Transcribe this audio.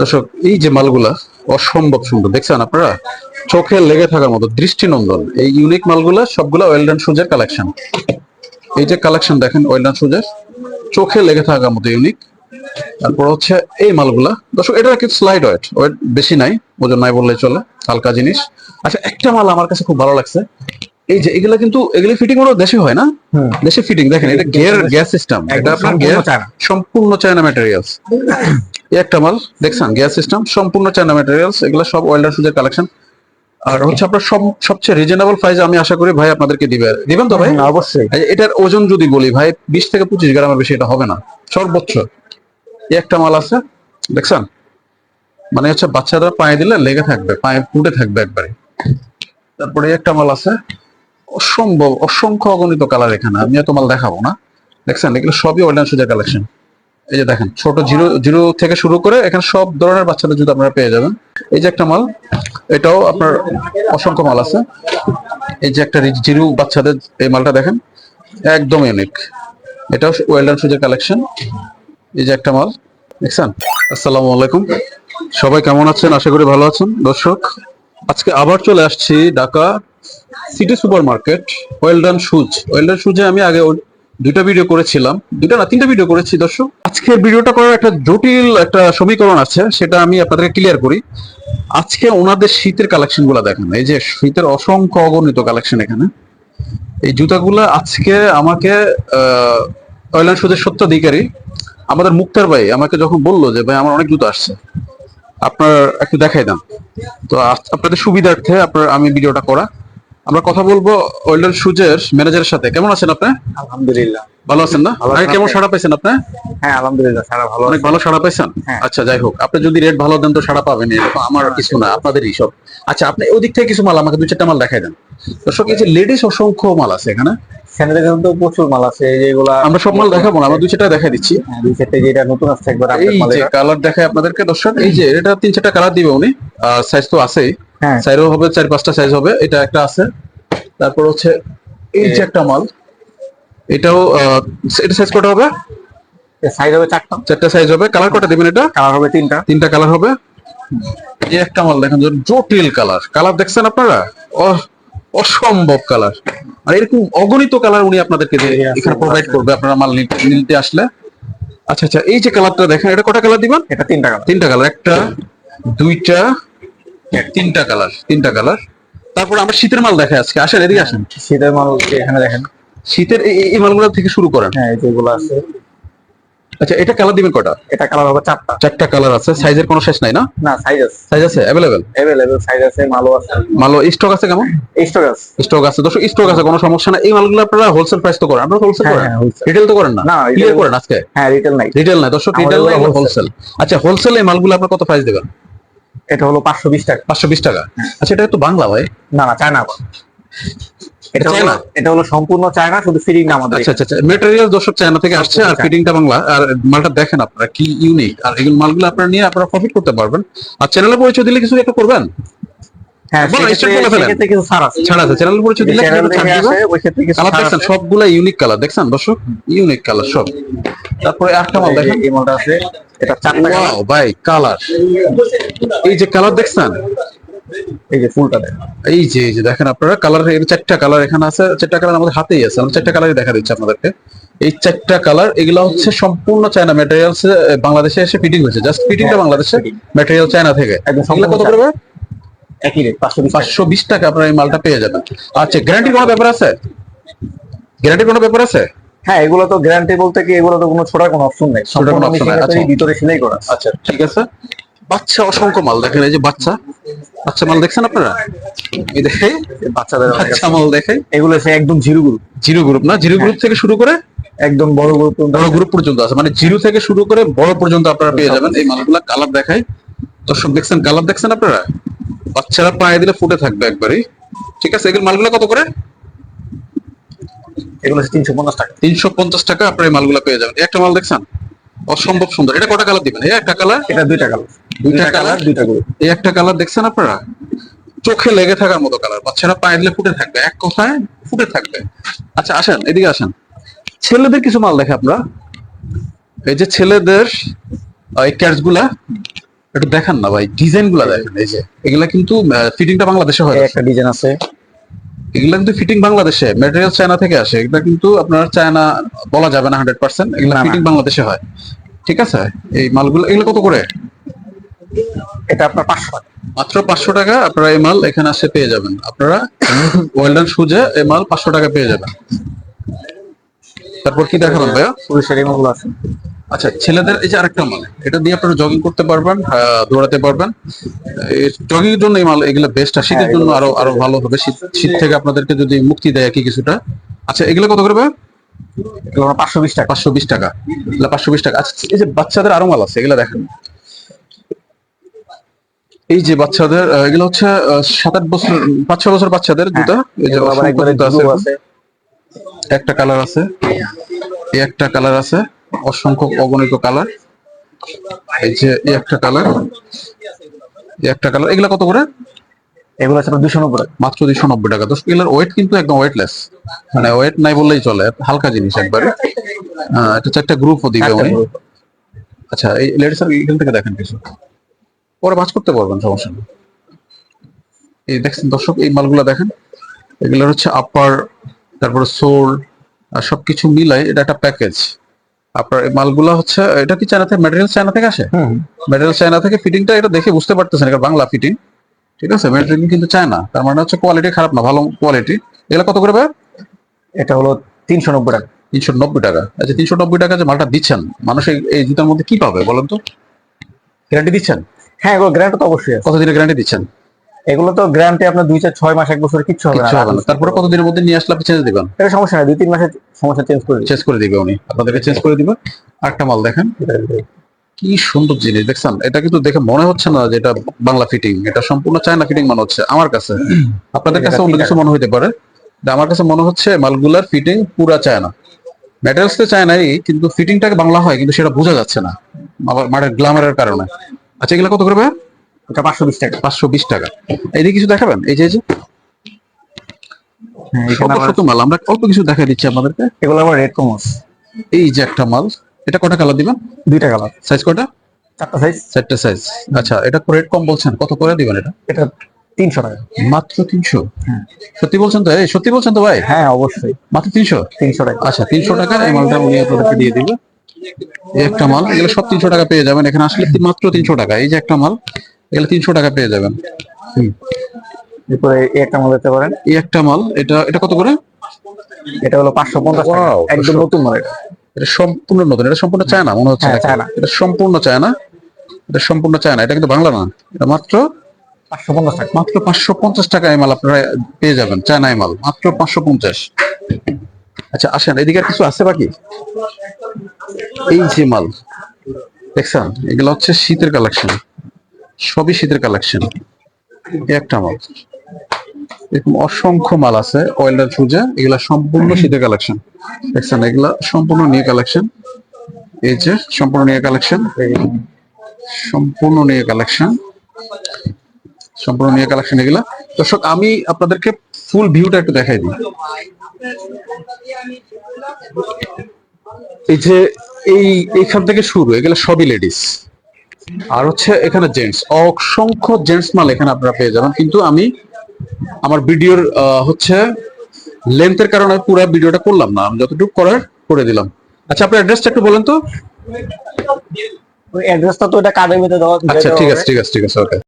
দর্শক, এই যে মালগুলা অসম্ভব সুন্দর। দেখছেন আপনারা? চোখে লেগে থাকার মতো দৃষ্টিনন্দন। এই ইউনিক মালগুলা সবগুলা ওয়েলডান শুজের কালেকশন এই যে কালেকশন দেখেন, ওয়েলডান শুজের চোখে লেগে থাকার মতো ইউনিক তারপর হচ্ছে এই মালগুলা। দর্শক এটা কিন্তু স্লাইড ওয়েট ওয়েট বেশি নাই, ওজন নাই বললেই চলে, হালকা জিনিস। আচ্ছা একটা মাল আমার কাছে খুব ভালো লাগছে। এই যে এগুলা কিন্তু এগুলি ফিটিং ওরা দেশে হয় না। দেশে ফিটিং দেখেন এটা গিয়ার গ্যাস সিস্টেম এটা আপনার গিয়ার। সম্পূর্ণ চায়না ম্যাটেরিয়ালস এই একটা মাল দেখছেন গ্যাস সিস্টেম সম্পূর্ণ চায়না ম্যাটেরিয়ালস এগুলো সব ওয়েল্ডার সুজের কালেকশন আর হচ্ছে আপনার সব সবচেয়ে রিজনেবল প্রাইস আমি আশা করি ভাই আপনাদেরকে দিবে। দিবেন তো ভাই? অবশ্যই। এটার ওজন যদি বলি ভাই বিশ থেকে পঁচিশ গ্রামের বেশি এটা হবে না। সর্বোচ্চ। এই একটা মাল আছে দেখছেন? মানে হচ্ছে বাচ্চারা পায়ে দিলে লেগে থাকবে পায়ে ফুটে থাকবে একবারে। তারপরে একটা মাল আছে অসম্ভব, অসংখ্য অগণিত কালার এখানে, আমি এত মাল দেখাবো না। দেখছেন, এগুলো সবই ওয়েল্ডান সুজের কালেকশন এই যে দেখেন, ছোট জিরো জিরো থেকে শুরু করে এখানে সব ধরনের বাচ্চাদের জুতো আপনারা পেয়ে যাবেন। এই যে একটা মাল, এটাও আপনার অসংখ্য মাল আছে। এই যে একটা জিরো বাচ্চাদের, এই মালটা দেখেন, একদম ইউনিক এটাও ওয়েল্ডান সুজের কালেকশন এই যে একটা মাল, দেখছেন? আসসালামু আলাইকুম। সবাই কেমন আছেন? আশা করি ভালো আছেন। দর্শক, আজকে আবার চলে আসছি Dhaka city super market Welldone shoes Welldone শুজে আমি আগে দুইটা ভিডিও করেছিলাম। দুইটা না, তিনটা ভিডিও করেছি, দর্শক। আজকের ভিডিওটা করার একটা জটিল একটা সমীকরণ আছে, সেটা আমি আপনাদেরকে ক্লিয়ার করি। আজকে ওনাদের শীতের কালেকশনগুলা দেখেন। এই যে শীতের অসংখ্য অগণিত কালেকশন এখানে। এই জুতাগুলা আজকে আমাকে অয়েলান সুদের সত্যাধিকারী আমাদের মুক্তার ভাই আমাকে যখন বলল যে, ভাই, আমার অনেক জুতো আসছে। আপনার একটু দেখাই দেন। তো আপনাদের সুবিধার্থে আপনার, আমি ভিডিওটা করা। আমরা কথা বলব ওয়েল্ডার সুজের ম্যানেজারের সাথে। কেমন আছেন আপনি? আলহামদুলিল্লাহ। ভালো আছেন না? আগে কেমন সাড়া পাইছেন আপনি? হ্যাঁ আলহামদুলিল্লাহ সারা ভালো অনেক ভালো সাড়া পাইছেন? হ্যাঁ। আচ্ছা যাই হোক আপনি যদি রেট ভালো দেন তো সাড়া পাবেন তো আমার কিছু না আপনাদেরই সব। আচ্ছা আপনি ওদিক থেকে কিছু মাল আমাকে দুই চারটা মাল দেখাই দেন। দর্শক এই যে লেডিস অসংখ্য মাল আছে এখানে। স্যান্ডেলের কিন্তু প্রচুর মাল আছে এই যেগুলা আমরা সব মাল দেখাবো না আমরা দুই চারটা দেখাই দিচ্ছি। হ্যাঁ, দুই সেটে যেটা নতুন আসছে একবার আপডেট মাল যে কালার দেখায় আপনাদেরকে দর্শক এই যে এটা তিন চারটা কালার দিবে উনি। সাইজ তো আছেই। হ্যাঁ। সাইজও হবে চার পাঁচটা সাইজ হবে এটা একটা আছে। তারপর হচ্ছে এই যে একটা মাল। এটাও এটা সাইজ কটা হবে? সাইজ হবে চারটা। চারটা সাইজ হবে। কালার কটা দিবেন এটা? কালার হবে তিনটা। তিনটা কালার হবে। এই একটা মাল দেখেন জটিল কালার কালার দেখছেন আপনারা? অসম্ভব কালার আর এরকম অগণিত কালার উনি আপনাদেরকে এখানে প্রোভাইড করবে আপনারা মাল নিতে নিতে আসলে। আচ্ছা আচ্ছা এই যে কালারটা দেখেন এটা কটা কালার দিবেন? এটা তিনটা কালার তিনটা কালার একটা দুইটা তিনটা কালার তিনটা কালার তারপর আমরা শীতের মাল দেখে আজকে। আসেন এদিকে আসেন। শীতের মাল এখানে দেখেন? শীতের এই- মালগুলো থেকে শুরু করেন। হ্যাঁ এই যেগুলো আছে। আচ্ছা এটা কালার দিবেন কটা? এটা কালার হবে চারটা। চারটা কালার আছে। সাইজের কোনো শেষ নাই না? না সাইজ আছে। সাইজ আছে? অ্যাভেলেবেল অ্যাভেলেবল সাইজ আছে মালও আছে। মাল স্টক আছে কেমন? স্টক আছে। স্টক আছে। দর্শক স্টক আছে কোনো সমস্যা না এই মালগুলো আপনারা হোলসেল প্রাইস তো করেন। আপনারা হোলসেল হ্যাঁ, করেন? হ্যাঁ, রিটেল তো করেন না? না, ক্লিয়ার করেন আজকে? হ্যাঁ রিটেল নাই। রিটেল নাই। দর্শক আমাদের রিটেল হোলসেল আচ্ছা হোলসেল এই মালগুলো আপনার কত প্রাইস দেবেন? এটা হলো পাঁচশো বিশ টাকা। পাঁচশো বিশ টাকা? আচ্ছা এটা তো বাংলা ভাই। না না চায়না। এটা হলো চায়না? এটা হলো সম্পূর্ণ চায়না শুধু ফিটিং আমাদের আচ্ছা আচ্ছা মেটেরিয়াল দর্শক চায়না থেকে আসছে আর। ফিটিংটা বাংলা। আর মালটা দেখেন আপনারা কি ইউনিক আর এগুলো মালগুলো আপনারা নিয়ে আপনারা প্রফিট করতে পারবেন। আর চ্যানেলের পরিচয় দিলে কিছু একটা করবেন? হ্যাঁ চ্যানেল সবগুলা ইউনিক কালার দেখছেন দর্শক। ইউনিক কালার সব। তারপরে একটা মাল দেখেন। এই মালটা আছে। এটা চারটা কালার ভাই কালার এই যে কালার দেখছেন? এই যে ফুলটা দেখেন। এই যে এই যে দেখেন আপনারা কালারের চারটা কালার এখানে আছে চারটা কালার আমাদের হাতেই আছে। আমরা চারটা কালারই দেখা দিচ্ছি আপনাদেরকে। এই চারটা কালার এগুলা হচ্ছে সম্পূর্ণ চায়না ম্যাটেরিয়ালস বাংলাদেশে এসে ফিটিং হয়েছে। জাস্ট ফিটিংটা বাংলাদেশে। ম্যাটেরিয়াল চায়না থেকে। একদম এগুলা কত করবে একই রেট। পাঁচশো বিশ টাকা। আপনারা এই মালটা পেয়ে যাবেন। আচ্ছা গ্যারান্টি কোনো ব্যাপার আছে? গ্যারান্টি কোনো ব্যাপার আছে? হ্যাঁ এগুলো তো গ্যারান্টি বলতে কি এগুলো তো কোনো ছোটার কোনো অপশন নেই। ছোটার কোনো সম্পূর্ণ মেশিনের আচ্ছা। ভিতরে সেলাই করা। আচ্ছা ঠিক আছে। বাচ্চা অসংখ্য মাল দেখেন এই যে বাচ্চা। বাচ্চা মাল দেখছেন আপনারা? এই দেখে বাচ্চাদের বাচ্চা মাল দেখে এগুলো সে একদম জিরো গ্রুপ জিরো গ্রুপ না? জিরো গ্রুপ থেকে শুরু করে একদম বড় গ্রুপ বড় গ্রুপ পর্যন্ত আছে। মানে জিরো থেকে শুরু করে বড় পর্যন্ত আপনারা পেয়ে যাবেন। এই মালগুলা কালার দেখাই। দর্শক দেখছেন? কালার দেখছেন আপনারা? বাচ্চারা পায়ে দিলে ফুটে থাকবে একবারই। ঠিক আছে? এগুলো মালগুলা কত করে? এগুলো তিনশো পঞ্চাশ টাকা। তিনশো পঞ্চাশ টাকা আপনারা এই মালগুলা পেয়ে যাবেন। একটা মাল দেখছেন? অসম্ভব সুন্দর। এটা কটা কালার দিবেন? একটা কালার? এটা দুইটা কালার। দুইটা কালার? দুইটা গ্রুপ এই একটা কালার দেখছেন আপনারা? চোখে লেগে থাকার মতো কালার। বাচ্চারা পায়ে ফুটে থাকবে। এক কথায় ফুটে থাকবে। আচ্ছা আসেন এদিকে আসেন। ছেলেদের কিছু মাল দেখে আপনারা। এই যে ছেলেদের এই ক্যাটসগুলা একটু দেখান না ভাই। ডিজাইনগুলা দেখেন এই যে। এগুলা কিন্তু ফিটিংটা বাংলাদেশে হয় একটা ডিজাইন আছে। এগুলা কিন্তু ফিটিং বাংলাদেশে ম্যাটেরিয়াল চায়না থেকে আসে। এগুলা কিন্তু আপনার চায়না বলা যাবে না হান্ড্রেড পার্সেন্ট এগুলা। ফিটিং বাংলাদেশে হয়। ঠিক আছে? এই মালগুলো এগুলো কত করে? এটা আপনার পাঁচশো টাকা। মাত্র পাঁচশো টাকা আপনারা এই মাল এখানে আসে পেয়ে যাবেন। আপনারা ওয়েল্ডার সুজে এই মাল পাঁচশো টাকা পেয়ে যাবেন। তারপর কি দেখাবেন ভাইয়া? পুরুষের এগুলো আছে। আচ্ছা ছেলেদের এই যে আরেকটা মাল এটা দিয়ে আপনারা জগিং করতে পারবেন দৌড়াতে পারবেন। জগিং এর জন্য এই মাল এগুলো বেস্ট আর শীতের হ্যাঁ, জন্য আরও আরও ভালো হবে। শীত শীত থেকে আপনাদেরকে যদি মুক্তি দেয় কি কিছুটা। আচ্ছা এগুলো কত করে ভাইয়া? পাঁচশো বিশ টাকা। পাঁচশো বিশ টাকা। এগুলো পাঁচশো বিশ টাকা। আচ্ছা এই যে বাচ্চাদের আরও মাল আছে এগুলো দেখেন। এই যে বাচ্চাদের এগুলো হচ্ছে সাত আট বছর পাঁচ ছ বছর বাচ্চাদের জুতা এই যে। আছে। একটা কালার আছে এই একটা কালার আছে অসংখ্য অগণিত কালার এই যে এই একটা কালার এই একটা কালার এগুলা কত করে? এগুলো আছে দুশো নব্বই মাত্র দুইশো নব্বই টাকা। দশ এগুলার ওয়েট কিন্তু একদম ওয়েটলেস মানে ওয়েট নাই বললেই চলে হালকা জিনিস একবারে। এটা চারটা গ্রুপও দিবে উনি। আচ্ছা এই লেডিস আর এখান থেকে দেখেন কিছু। পরে বাজ করতে পারবেন সমস্যা নেই। এই দেখছেন দর্শক এই মালগুলো দেখেন। এগুলোর হচ্ছে আপার তারপরে সোল আর সবকিছু মিলাই এটা একটা প্যাকেজ আপনার মালগুলা হচ্ছে এটা কি চায়না থেকে ম্যাটেরিয়াল চায়না থেকে আসে? ম্যাটেরিয়াল চায়না থেকে ফিটিংটা এটা দেখে বুঝতে পারতেছেন এটা বাংলা ফিটিং ঠিক আছে? ম্যাটেরিয়াল কিন্তু চায়না তার মানে হচ্ছে কোয়ালিটি খারাপ না ভালো কোয়ালিটি এগুলো কত করে এটা হলো তিনশো নব্বই টাকা। তিনশো নব্বই টাকা। আচ্ছা তিনশো নব্বই টাকা যে মালটা দিচ্ছেন মানুষ এই- জুতার মধ্যে কি পাবে বলেন তো? গ্যারান্টি দিচ্ছেন? হ্যাঁ এগুলো গ্যারান্টি তো অবশ্যই কতদিনের গ্যারান্টি দিচ্ছেন? এগুলো তো গ্যারান্টি আপনার দুই চার ছয় মাস এক বছর কিচ্ছু হবে না। তারপরে কতদিনের মধ্যে নিয়ে আসলে আপনি চেঞ্জ দিবেন? এটা সমস্যা নেই দুই তিন মাসে সমস্যা চেঞ্জ করে চেঞ্জ করে দিবে উনি। আপনাদেরকে চেঞ্জ করে দিবে। আরেকটা মাল দেখেন। কি সুন্দর জিনিস দেখছেন? এটা কিন্তু দেখে মনে হচ্ছে না যে এটা বাংলা ফিটিং এটা সম্পূর্ণ চায়না ফিটিং মনে হচ্ছে আমার কাছে। আপনাদের কাছে অন্য কিছু মনে হতে পারে। আমার কাছে মনে হচ্ছে মালগুলার ফিটিং পুরা চায়না ম্যাটেরিয়ালস তো চায়নাই কিন্তু ফিটিংটাকে বাংলা হয় কিন্তু সেটা বোঝা যাচ্ছে না। আবার মাঠের গ্লামারের কারণে। আচ্ছা এগুলো কত করবে এটা পাঁচশো বিশ টাকা। পাঁচশো বিশ টাকা। এইদিকে কিছু দেখাবেন? এই যে হ্যাঁ, শত শত মাল। আমরা অল্প কিছু দেখা দিচ্ছি আপনাদেরকে। এগুলো আবার রেড কমার্স এই যে একটা মাল। এটা কটা কালার দিবেন? দুইটা কালার সাইজ কটা? চারটা সাইজ চারটে সাইজ আচ্ছা এটা রেট কম বলছেন। কত করে দিবেন এটা? এটা তিনশো টাকা। মাত্র তিনশো? সত্যি বলছেন তো? এই সত্যি বলছেন তো ভাই? হ্যাঁ অবশ্যই। মাত্র তিনশো? তিনশো টাকা। আচ্ছা তিনশো টাকা। এই মালটা উনি আপনাদেরকে দিয়ে দিবে। এই একটা মাল। এগুলো সব তিনশো টাকা পেয়ে যাবেন। এখানে আসলে মাত্র তিনশো টাকা। এই যে একটা মাল। এগুলো তিনশো টাকা পেয়ে যাবেন। এরপরে এই একটা মাল পারেন। এই একটা মাল এটা এটা কত করে? এটা হলো পাঁচশো পঞ্চাশ একদম নতুন মাল এটা। এটা সম্পূর্ণ নতুন এটা সম্পূর্ণ চায়না মনে হচ্ছে হ্যাঁ, চায়না। এটা সম্পূর্ণ চায়না এটা সম্পূর্ণ চায়না এটা কিন্তু বাংলা না এটা মাত্র পাঁচশো পঞ্চাশ টাকা। মাত্র পাঁচশো পঞ্চাশ টাকা এই মাল আপনারা পেয়ে যাবেন চায়না এই মাল মাত্র পাঁচশো পঞ্চাশ। আচ্ছা আসেন এদিকে কিছু আছে বাকি? এই যে মাল দেখছেন এগুলো হচ্ছে শীতের কালেকশন। সবই শীতের কালেকশন একটা মাল। এরকম অসংখ্য মাল আছে ওয়েল্ডার সুজা এগুলা সম্পূর্ণ শীতের কালেকশন দেখছেন, এগুলা সম্পূর্ণ নিয়ে কালেকশন এই যে সম্পূর্ণ নিয়ে কালেকশন সম্পূর্ণ নিয়ে কালেকশন সম্পূর্ণ নিয়ে কালেকশন এগুলা। দর্শক, আমি আপনাদেরকে ফুল ভিউটা একটু দেখাই দিই। এই যে এই, এইখান থেকে শুরু, এগুলো সবই লেডিস আর হচ্ছে এখানে জেন্টস। অসংখ্য জেন্টস মাল এখানে আপনারা পেয়ে যাবেন। কিন্তু আমি আমার ভিডিওর হচ্ছে লেন্থের কারণে পুরো ভিডিওটা করলাম না। আমি যতটুকু করার করে দিলাম। আচ্ছা আপনার অ্যাড্রেসটা একটু বলেন তো। ওই অ্যাড্রেসটা তো এটা কার্ডের মধ্যে দেওয়া আচ্ছা ঠিক আছে ঠিক আছে ঠিক আছে ওকে।